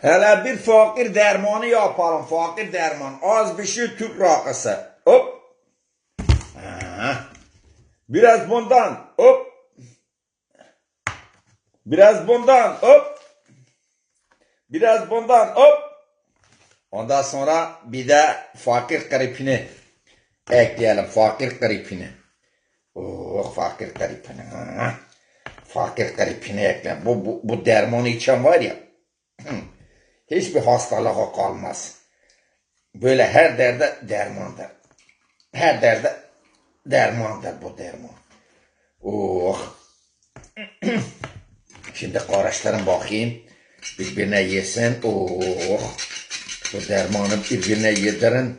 Hele bir fakir dermanı yapalım. Fakir derman. Az bir şey Türk rakısı. Hop. Ha. Biraz bundan. Hop. Biraz bundan. Hop. Biraz bundan. Hop. Ondan sonra bir de fakir gripini ekleyelim. Fakir gripini. Oh fakir gripini. Fakir gripini ekle. Bu, bu, bu dermanı içen var ya. Hiçbir hastalığa kalmaz. Böyle her derde dermandır. Her derde dermandır bu derman. Oh. Şimdi karıştırın bakayım. Birbirine yesin. Oh. Bu dermanı birbirine yedirin.